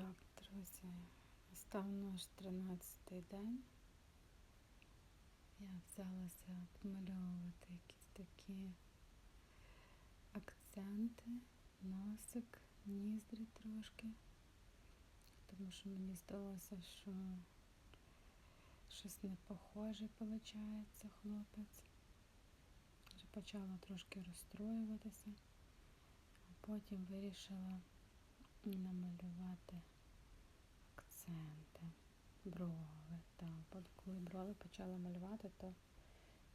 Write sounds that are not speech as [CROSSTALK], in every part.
Так, друзі, став наш 13-й день. Я взялася обмальовувати якісь такі акценти, носик, ніздрі трошки. Тому що мені здалося, що щось не похоже виходить хлопець. Вже почала трошки розстроюватися, а потім вирішила намалювати акценти, брови. Так, от коли брови почала малювати, то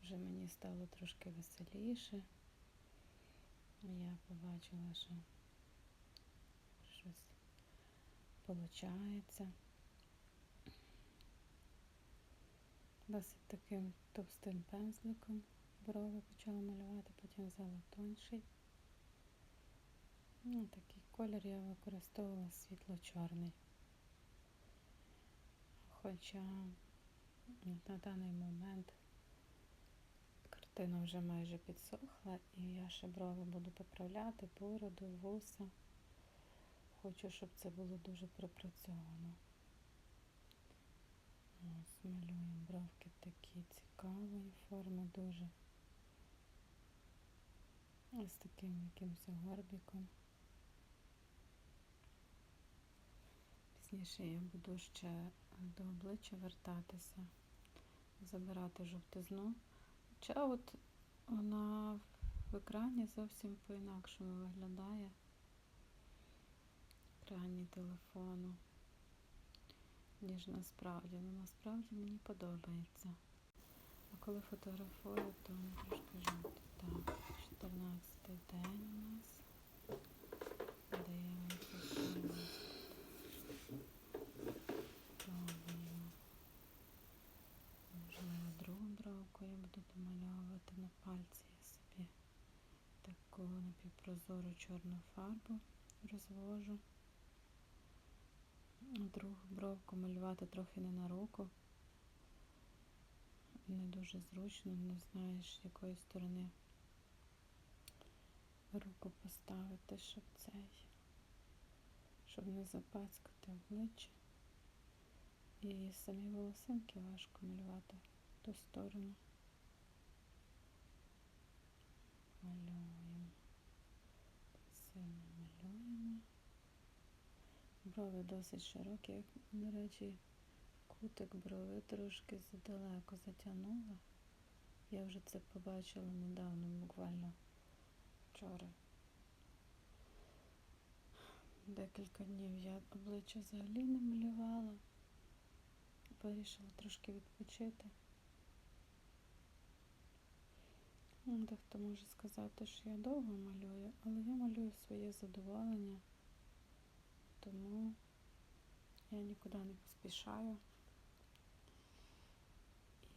вже мені стало трошки веселіше. Я побачила, що щось виходить. Досить таким товстим пензликом брови почала малювати, потім взяла тонший. Ну, такий колір я використовувала світло-чорний. Хоча на даний момент картина вже майже підсохла і я ще брови буду поправляти, бороду, вуса. Хочу, щоб це було дуже пропрацьовано. Ось малюємо бровки такі цікавої форми дуже. Ось таким якимось горбіком. Пізніше я буду ще до обличчя вертатися, забирати жовтизну. Хоча от вона в екрані зовсім по-інакшому виглядає. В екрані телефону, ніж насправді. Ну насправді мені подобається. А коли фотографую, то трошки жовто. Так, 14 день у нас. Дивимося, що у нас пробуємо. Можливо, другу бровку я буду домальовувати на пальці я собі таку напівпрозору чорну фарбу розвожу. Другу бровку малювати трохи не на руку. Не дуже зручно, не знаєш, з якої сторони руку поставити, щоб цей, щоб не запацькати обличчя. І самі волосинки важко малювати в ту сторону. Малюємо. Сильно малюємо. Брови досить широкі, як, до речі, кутик брови трошки задалеко затягнула. Я вже це побачила недавно, буквально вчора. Декілька днів я обличчя взагалі не малювала. Вирішила трошки відпочити. Ну, Дехто може сказати, що я довго малюю, але я малюю своє задоволення, тому я нікуди не поспішаю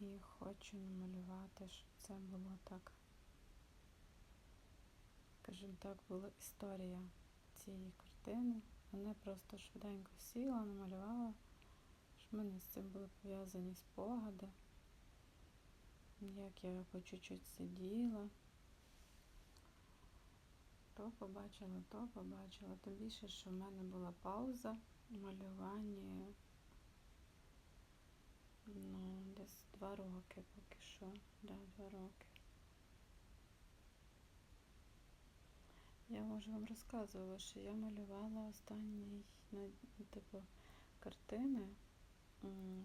і хочу намалювати, щоб це було так, скажімо так, була історія цієї картини. Мене просто швиденько сіла, намалювала. У мене з цим були пов'язані спогади, як я по чуть-чуть сиділа, то побачила, то побачила. Тим більше, що в мене була пауза в малюванні ну, десь два роки поки що. Да, два роки. Я вже вам розказувала, що я малювала останній, ну, типу, картини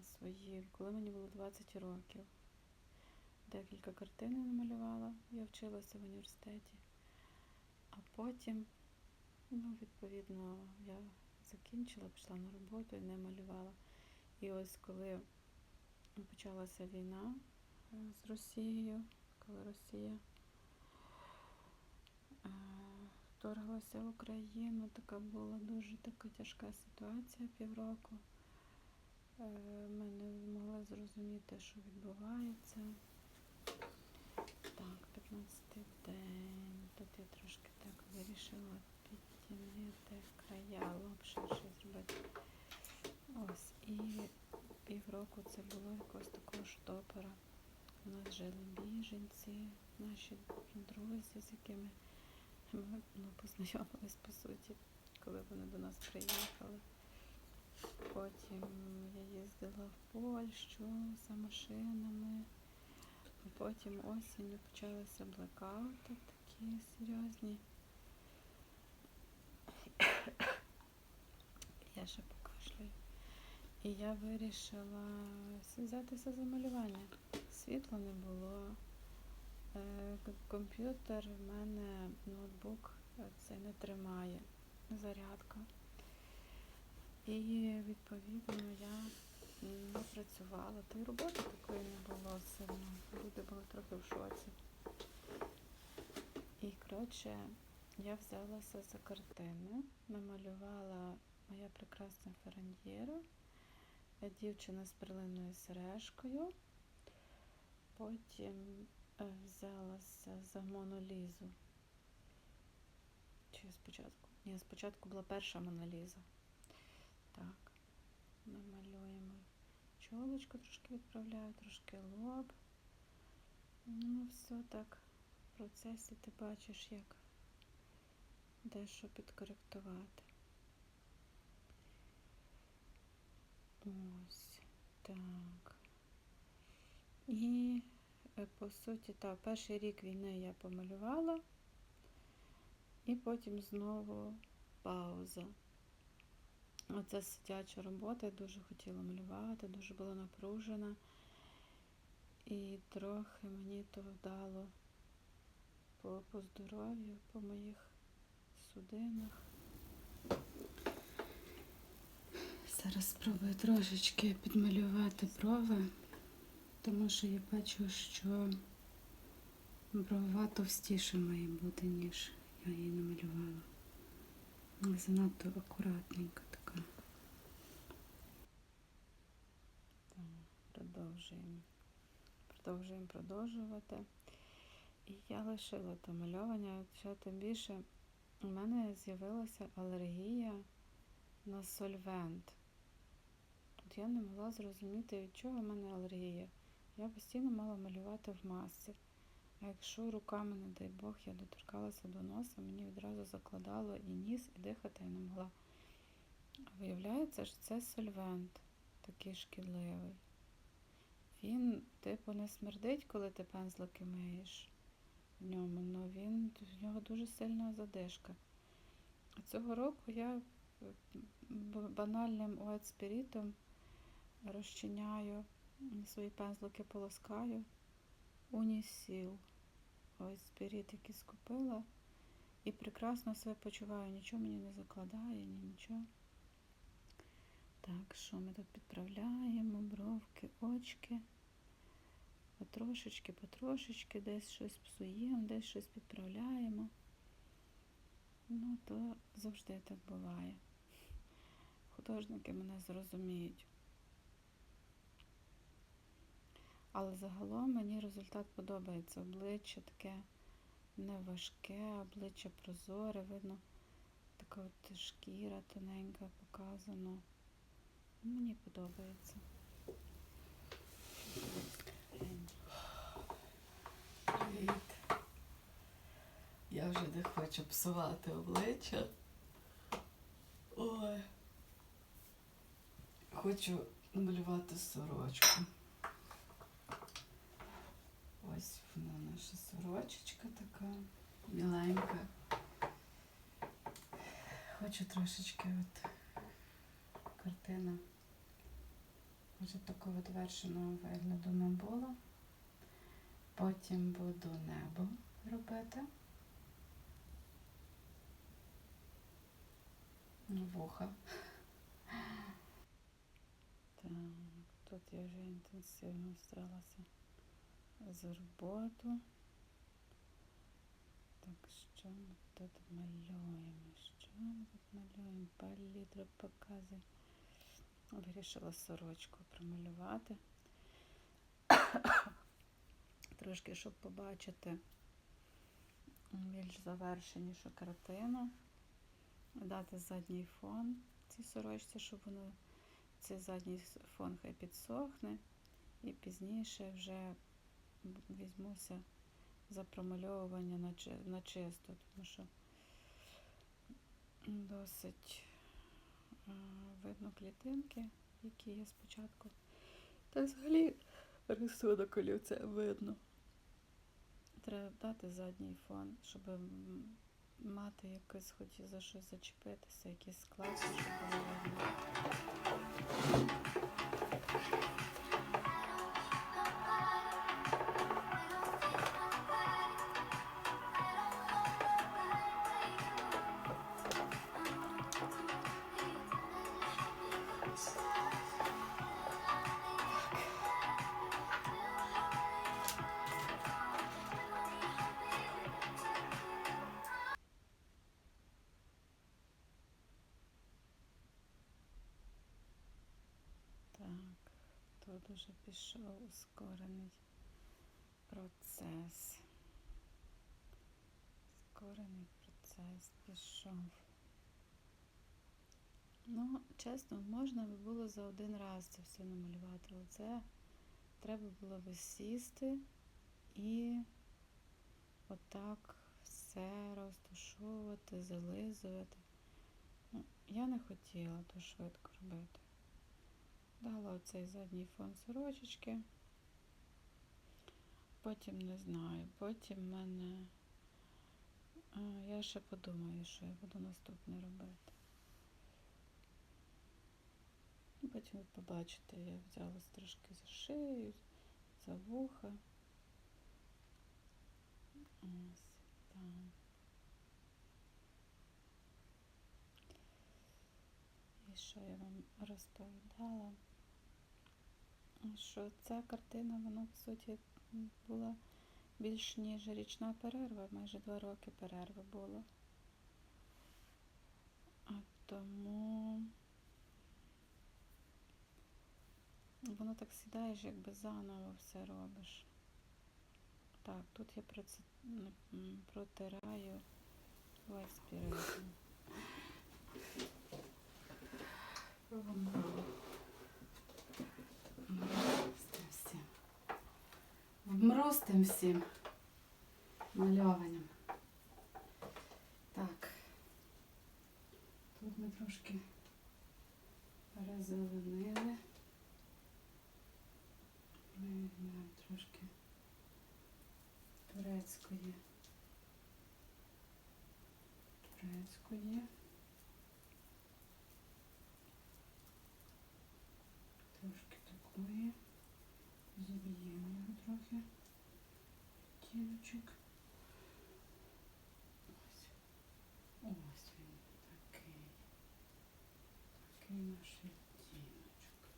свої, коли мені було 20 років. Декілька картин намалювала, я вчилася в університеті. А потім, ну, відповідно, я закінчила, пішла на роботу і не малювала. І ось коли почалася війна е, з Росією, коли Росія е, вторглася в Україну, така була дуже така тяжка ситуація півроку. Е, ми не змогли зрозуміти, що відбувається. Так, 15 день. Тут я трошки так вирішила підтягнути края, лапше зробити. Ось. І півроку це було якогось такого штопора. У нас жили біженці, наші друзі, з якими ми ну, познайомились по суті, коли вони до нас приїхали. Потім я їздила в Польщу за машинами. Потім осінню почалися блекаути такі серйозні. [COUGHS] Я ще покашлюю. І я вирішила взятися за малювання. Світла не було. Е, Комп'ютер в мене ноутбук е, цей не тримає. Зарядка. І відповідно я не працювала. Та й роботи такої не було сильно. Люди були трохи в шоці. І коротше, я взялася за картини, намалювала моя прекрасна Ферандєра, дівчина з перлинною сережкою. Потім е, взялася за Монолізу. Чи спочатку? Ні, спочатку була перша Моноліза. Так, намалюємо чолочку, трошки відправляю, трошки лоб. Ну, все так в процесі ти бачиш, як дещо підкоректувати. Ось так. І е, по суті, так, перший рік війни я помалювала, і потім знову пауза. Оце сидяча робота, я дуже хотіла малювати, дуже була напружена. І трохи мені то вдало по, по здоров'ю, по моїх судинах. Зараз спробую трошечки підмалювати брови, тому що я бачу, що брова товстіше має бути, ніж я її намалювала. Занадто акуратненька така. Так, продовжуємо. Продовжуємо продовжувати. І я лишила то мальовання, ще тим більше у мене з'явилася алергія на сольвент. От я не могла зрозуміти, від чого в мене алергія. Я постійно мала малювати в масці. А якщо руками, не дай Бог, я доторкалася до носа, мені відразу закладало і ніс, і дихати я не могла. Виявляється, що це сольвент такий шкідливий. Він, типу, не смердить, коли ти пензлики миєш в ньому, але він, в нього дуже сильна задишка. Цього року я банальним ует-спірітом розчиняю свої пензлики полоскаю. Унісіл. Ось спіріт, який скупила. І прекрасно себе почуваю. Нічого мені не закладає, ні нічого. Так, що ми тут підправляємо? Бровки, очки. Потрошечки, потрошечки, десь щось псуємо, десь щось підправляємо. Ну, то завжди так буває. Художники мене зрозуміють. Але загалом мені результат подобається. Обличчя таке не важке, обличчя прозоре, видно, така от шкіра тоненька показано. Ну, Мені подобається. Привіт. Я вже не хочу псувати обличчя. Ой. Хочу намалювати сорочку. Ось вона наша сорочечка така міленька. Хочу трошечки от картина. Може такого довершеного вигляду не було. Потім буду небо робити. Вуха. Так, тут я вже інтенсивно старалася за роботу. Так, що ми тут малюємо? Що ми тут малюємо? Палітра показує. Вирішила сорочку промалювати. Трошки, щоб побачити більш завершенішу картину. Дати задній фон цій сорочці, щоб воно цей задній фон хай підсохне. І пізніше вже візьмуся за промальовування на, чи- на чисто, тому що досить видно клітинки, які є спочатку. Та взагалі рисунок олівця видно. Треба дати задній фон, щоб мати якось хоч за щось зачепитися, якісь склад, щоб було. Тут уже пішов ускорений процес. Ускорений процес пішов. Ну, чесно, можна би було за один раз це все намалювати, але це треба було би сісти і отак все розташовувати, зализувати. Ну, я не хотіла то швидко робити. Дала оцей задній фон сорочечки. Потім не знаю. Потім в мене. Я ще подумаю, що я буду наступне робити. Потім ви побачите, я взялась трошки за шию, за вуха. Ось так. І що я вам розповідала? Що ця картина, вона по суті була більш ніж річна перерва, майже два роки перерви було. А тому воно так сідаєш, якби заново все робиш. Так, тут я проці... м, протираю весь спіритом. Всім. Вмру з тим всім. Так. Тут ми трошки перезеленили. Тіночок. Ось. Ось він такий. Такий наш відтіночок.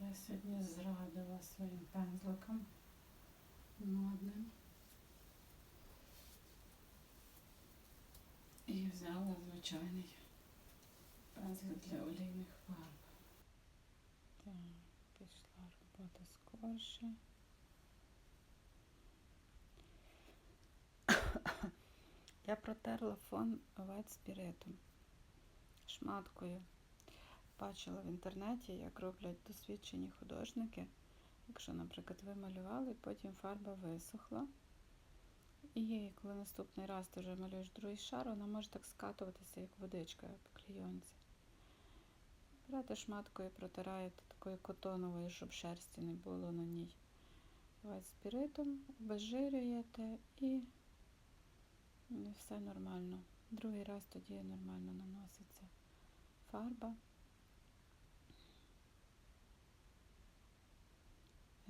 Я сьогодні зрадила своїм пензликом модним. І взяла звичайний пензлик для олійних фарб. Пішла робота скорше. [COUGHS] Я протерла фон вет спіритом шматкою. Бачила в інтернеті, як роблять досвідчені художники. Якщо, наприклад, ви малювали, потім фарба висохла. І коли наступний раз ти вже малюєш другий шар, вона може так скатуватися, як водичка по клейонці. Берете шматкою, протираєте такою котоновою, щоб шерсті не було на ній. Давайте спіритом, обезжирюєте і все нормально. Другий раз тоді нормально наноситься фарба.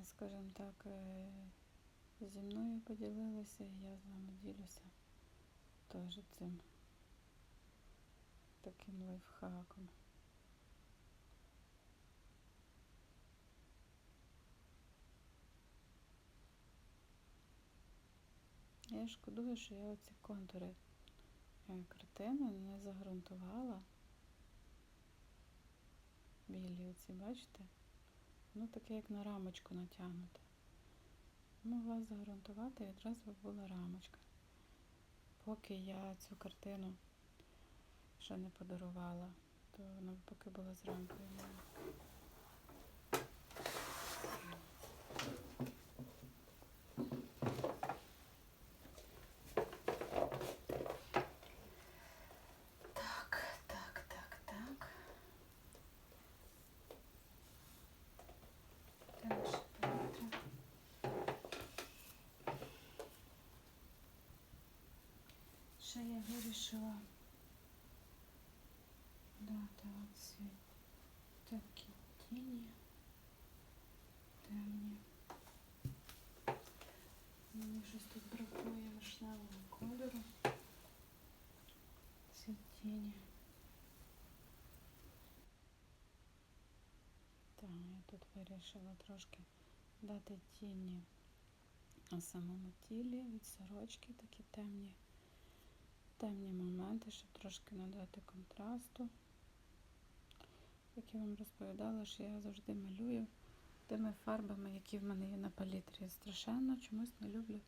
Скажімо так, е, зі мною поділилися, і я з вами ділюся теж цим таким лайфхаком. Я шкодую, що я оці контури е, картини не загрунтувала. Білі оці, бачите? Воно таке, як на рамочку натягнуте. Могла загрунтувати і одразу була рамочка. Поки я цю картину ще не подарувала, то вона поки була з рамкою. в мене. вирішила дати оці такі тіні темні. Мені щось тут бракує вишневого кольору. Ці тіні. Так, я тут вирішила трошки дати тіні на самому тілі від сорочки, такі темні, Темні моменти, щоб трошки надати контрасту. Як я вам розповідала, що я завжди малюю тими фарбами, які в мене є на палітрі. Страшенно чомусь не люблю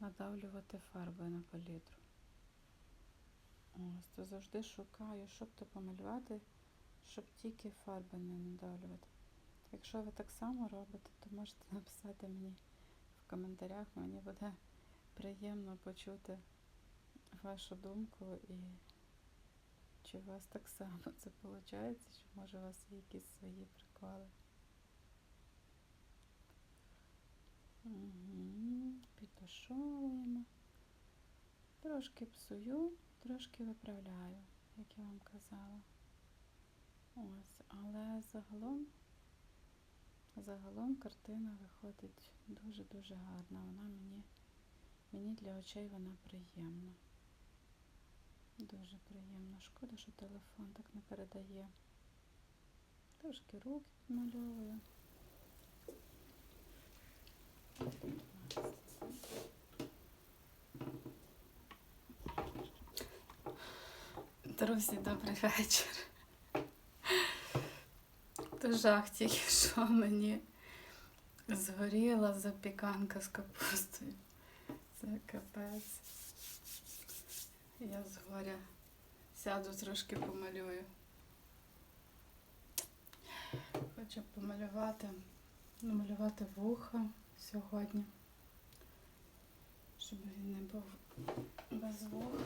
надавлювати фарбою на палітру. Ось, то завжди шукаю, щоб то помалювати, щоб тільки фарби не надавлювати. Якщо ви так само робите, то можете написати мені в коментарях. Мені буде приємно почути вашу думку і чи у вас так само це виходить, чи може у вас є якісь свої приколи. Угу. Підтушовуємо. Трошки псую, трошки виправляю, як я вам казала. Ось, але загалом Загалом картина виходить дуже-дуже гарна. Вона мені, мені для очей вона приємна. Дуже приємна. Шкода, що телефон так не передає. Трошки руки підмальовую. Друзі, добрий вечір. То жах тільки що мені згоріла запіканка з капустою. Це капець. Я згоря сяду трошки помалюю. Хочу помалювати, намалювати вуха сьогодні, щоб він не був без вух.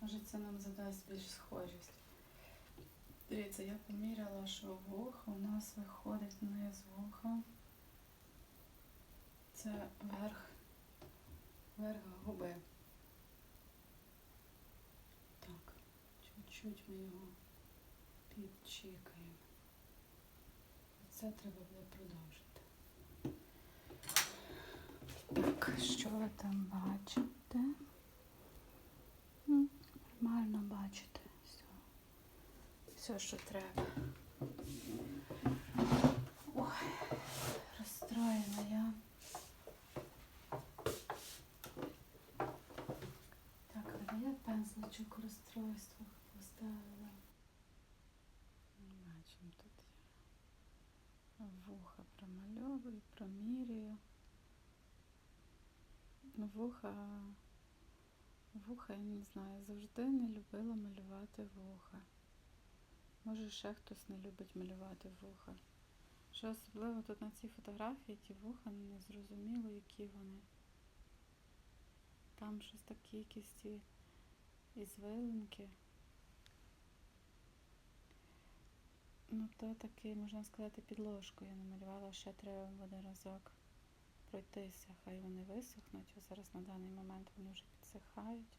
Може це нам задасть більш схожість. Дивіться, я поміряла, що вуха у нас виходить низ вуха. Це верх, верх губи. Так, чуть-чуть ми його підчікаємо. Це треба буде продовжити. Так, що ви там бачите? М, Нормально бачите. Все все, що треба. Ой, розстроєна я. Так, я пензличок у поставила? Бачимо, тут я вуха промальовую, промірюю. Ну, Вуха, вуха, я не знаю, завжди не любила малювати вуха. Може, ще хтось не любить малювати вуха. Що особливо тут на цій фотографії ті вуха не зрозуміло, які вони. Там щось такі якісь ці ізвилинки. Ну, то такий, можна сказати, підложку я намалювала, ще треба буде разок пройтися. Хай вони висохнуть. Ось зараз на даний момент вони вже підсихають.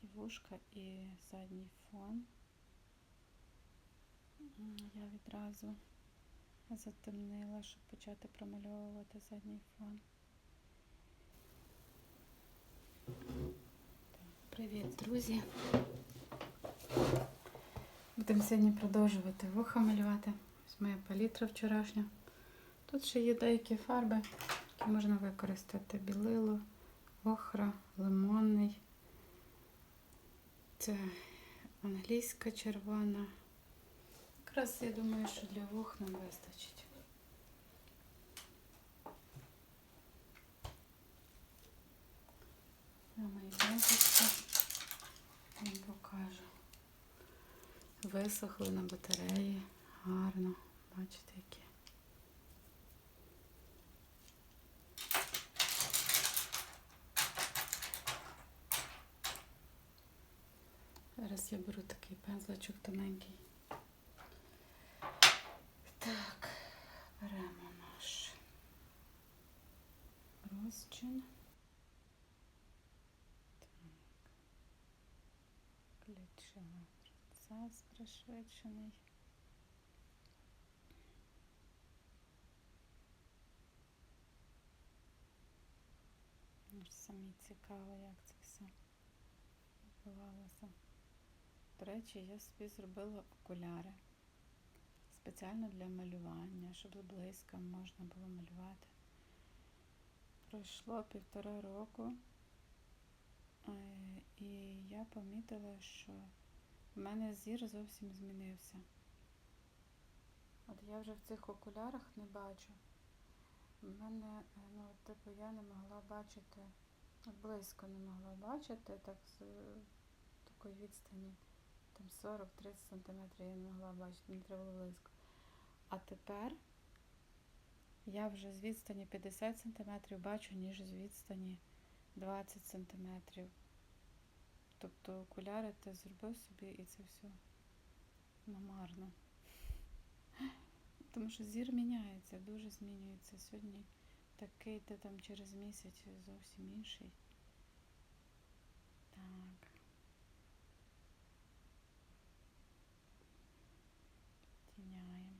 Ті вушка і задній фон. Я відразу затемнила, щоб почати промальовувати задній фон. Привіт, друзі! Будемо сьогодні продовжувати вуха малювати. Ось моя палітра вчорашня. Тут ще є деякі фарби, які можна використати. Білило, охра, лимонний. Це англійська червона. Якраз я думаю, що для вух нам вистачить. Мої покажу. Висохли на батареї. Гарно. Бачите, які. Зараз я беру такий пензличок тоненький. Так, беремо наш розчин. Так. включила процес пришвидшений. Аж Самі цікаво, як це все відбувалося. До речі, я собі зробила окуляри спеціально для малювання, щоб близько можна було малювати. Пройшло півтора року, е, і я помітила, що в мене зір зовсім змінився. От я вже в цих окулярах не бачу. В мене, е, ну, типу, я не могла бачити, близько не могла бачити, так з е, такої відстані, там 40-30 сантиметрів я не могла бачити, мені треба було близько. А тепер я вже з відстані 50 сантиметрів бачу, ніж з відстані 20 сантиметрів. Тобто окуляри ти зробив собі і це все намарно. Тому що зір міняється, дуже змінюється. Сьогодні такий, ти там через місяць зовсім інший. Так. Тіняємо.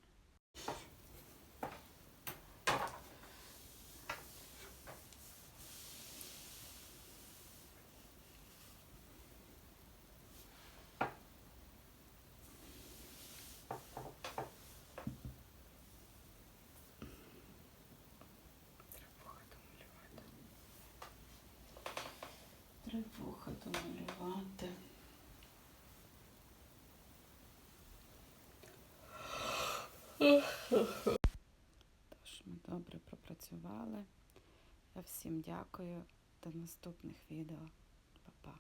Треба домалювати. Треба домалювати. Тож ми добре пропрацювали. Я всім дякую. До наступних відео. Па-па.